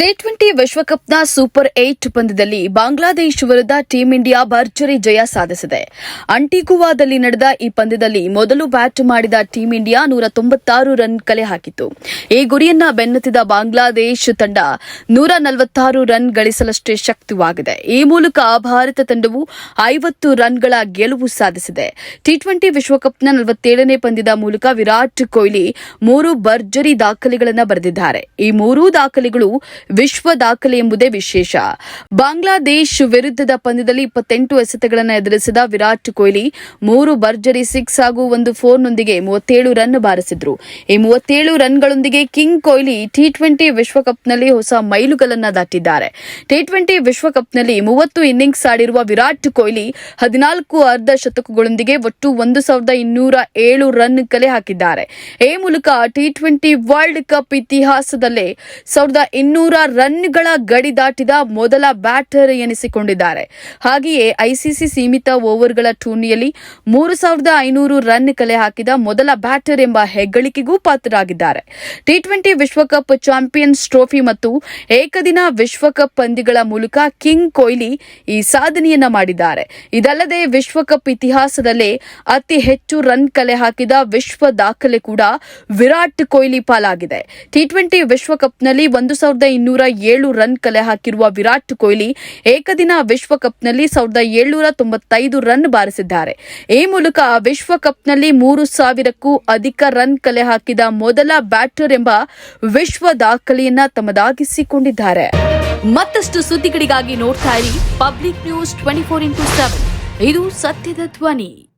T twenty ವಿಶ್ವಕಪ್ನ super eight ಪಂದ್ಯದಲ್ಲಿ ಬಾಂಗ್ಲಾದೇಶ ವಿರುದ್ಧ ಟೀಂ ಇಂಡಿಯಾ ಭರ್ಜರಿ ಜಯ ಸಾಧಿಸಿದೆ. ಅಂಟಿಗುವಾದಲ್ಲಿ ನಡೆದ ಈ ಪಂದ್ಯದಲ್ಲಿ ಮೊದಲು ಬ್ಯಾಟ್ ಮಾಡಿದ ಟೀಂ ಇಂಡಿಯಾ ನೂರ ತೊಂಬತ್ತಾರು ರನ್ ಕಲೆ ಹಾಕಿತು ಈ ಗುರಿಯನ್ನ ಬೆನ್ನತ್ತಿದ ಬಾಂಗ್ಲಾದೇಶ ತಂಡ ನೂರ ನಲವತ್ತಾರು ರನ್ ಗಳಿಸಲಷ್ಟೇ ಶಕ್ತವಾಗಿದೆ. ಈ ಮೂಲಕ ಭಾರತ ತಂಡವು ಐವತ್ತು ರನ್ಗಳ ಗೆಲುವು ಸಾಧಿಸಿದೆ. ಟಿ ಟ್ವೆಂಟಿ ವಿಶ್ವಕಪ್ನ ನಲವತ್ತೇಳನೇ ಪಂದ್ಯದ ಮೂಲಕ ವಿರಾಟ್ ಕೊಹ್ಲಿ ಮೂರು ಭರ್ಜರಿ ದಾಖಲೆಗಳನ್ನು ಬರೆದಿದ್ದಾರೆ. ಈ ಮೂರೂ ದಾಖಲೆಗಳು ವಿಶ್ವ ದಾಖಲೆ ಎಂಬುದೇ ವಿಶೇಷ. ಬಾಂಗ್ಲಾದೇಶ್ ವಿರುದ್ಧದ ಪಂದ್ಯದಲ್ಲಿ ಇಪ್ಪತ್ತೆಂಟು ಎಸೆತಗಳನ್ನು ಎದುರಿಸಿದ ವಿರಾಟ್ ಕೊಹ್ಲಿ, ಮೂರು ಭರ್ಜರಿ ಸಿಕ್ಸ್ ಹಾಗೂ ಒಂದು ಫೋರ್ನೊಂದಿಗೆ ಮೂವತ್ತೇಳು ರನ್ ಬಾರಿಸಿದ್ರು. ಈ ಮೂವತ್ತೇಳು ರನ್ಗಳೊಂದಿಗೆ ಕಿಂಗ್ ಕೊಹ್ಲಿ ಟಿ ಟ್ವೆಂಟಿ ವಿಶ್ವಕಪ್ನಲ್ಲಿ ಹೊಸ ಮೈಲುಗಳನ್ನು ದಾಟಿದ್ದಾರೆ. ಟಿ ಟ್ವೆಂಟಿ ವಿಶ್ವಕಪ್ನಲ್ಲಿ ಮೂವತ್ತು ಇನ್ನಿಂಗ್ಸ್ ಆಡಿರುವ ವಿರಾಟ್ ಕೊಹ್ಲಿ, ಹದಿನಾಲ್ಕು ಅರ್ಧ ಶತಕಗಳೊಂದಿಗೆ ಒಟ್ಟು ಒಂದು ಸಾವಿರದ ಇನ್ನೂರ ಏಳು ರನ್ ಕಲೆ ಹಾಕಿದ್ದಾರೆ. ಈ ಮೂಲಕ ಟಿ ಟ್ವೆಂಟಿ ವರ್ಲ್ಡ್ ಕಪ್ ಇತಿಹಾಸದಲ್ಲೇ ಸಾವಿರದ ಇನ್ನೂರ ರನ್ಗಳ ಗಡಿ ದಾಟಿದ ಮೊದಲ ಬ್ಯಾಟರ್ ಎನಿಸಿಕೊಂಡಿದ್ದಾರೆ. ಹಾಗೆಯೇ ಐಸಿಸಿ ಸೀಮಿತ ಓವರ್ಗಳ ಟೂರ್ನಿಯಲ್ಲಿ ಮೂರು ಸಾವಿರದ ಐನೂರು ರನ್ ಕಲೆ ಹಾಕಿದ ಮೊದಲ ಬ್ಯಾಟರ್ ಎಂಬ ಹೆಗ್ಗಳಿಕೆಗೂ ಪಾತ್ರರಾಗಿದ್ದಾರೆ. ಟಿ ಟ್ವೆಂಟಿ ವಿಶ್ವಕಪ್ ಚಾಂಪಿಯನ್ಸ್ ಟ್ರೋಫಿ ಮತ್ತು ಏಕದಿನ ವಿಶ್ವಕಪ್ ಪಂದ್ಯಗಳ ಮೂಲಕ ಕಿಂಗ್ ಕೊಹ್ಲಿ ಈ ಸಾಧನೆಯನ್ನ ಮಾಡಿದ್ದಾರೆ. ಇದಲ್ಲದೆ ವಿಶ್ವಕಪ್ ಇತಿಹಾಸದಲ್ಲೇ ಅತಿ ಹೆಚ್ಚು ರನ್ ಕಲೆ ಹಾಕಿದ ವಿಶ್ವ ದಾಖಲೆ ಕೂಡ ವಿರಾಟ್ ಕೊಹ್ಲಿ ಪಾಲಾಗಿದೆ. ಟಿ ಟ್ವೆಂಟಿ ವಿಶ್ವಕಪ್ನಲ್ಲಿ ಒಂದು ಸಾವಿರದ ಇನ್ನೂರ ಏಳು ರನ್ ಕಲೆ ಹಾಕಿರುವ ವಿರಾಟ್ ಕೊಹ್ಲಿ ಏಕದಿನ ವಿಶ್ವಕಪ್ನಲ್ಲಿ ಸಾವಿರದ ಏಳ್ನೂರ ತೊಂಬತ್ತೈದು ರನ್ ಬಾರಿಸಿದ್ದಾರೆ. ಈ ಮೂಲಕ ವಿಶ್ವಕಪ್ನಲ್ಲಿ ಮೂರು ಸಾವಿರಕ್ಕೂ ಅಧಿಕ ರನ್ ಕಲೆ ಹಾಕಿದ ಮೊದಲ ಬ್ಯಾಟರ್ ಎಂಬ ವಿಶ್ವ ದಾಖಲೆಯನ್ನ ತಮ್ಮದಾಗಿಸಿಕೊಂಡಿದ್ದಾರೆ. ಮತ್ತಷ್ಟು ಸುದ್ದಿಗಳಿಗಾಗಿ ನೋಡ್ತಾ ಇರಿ public news twenty four into seven. ಇದು ಸತ್ಯದ ಧ್ವನಿ.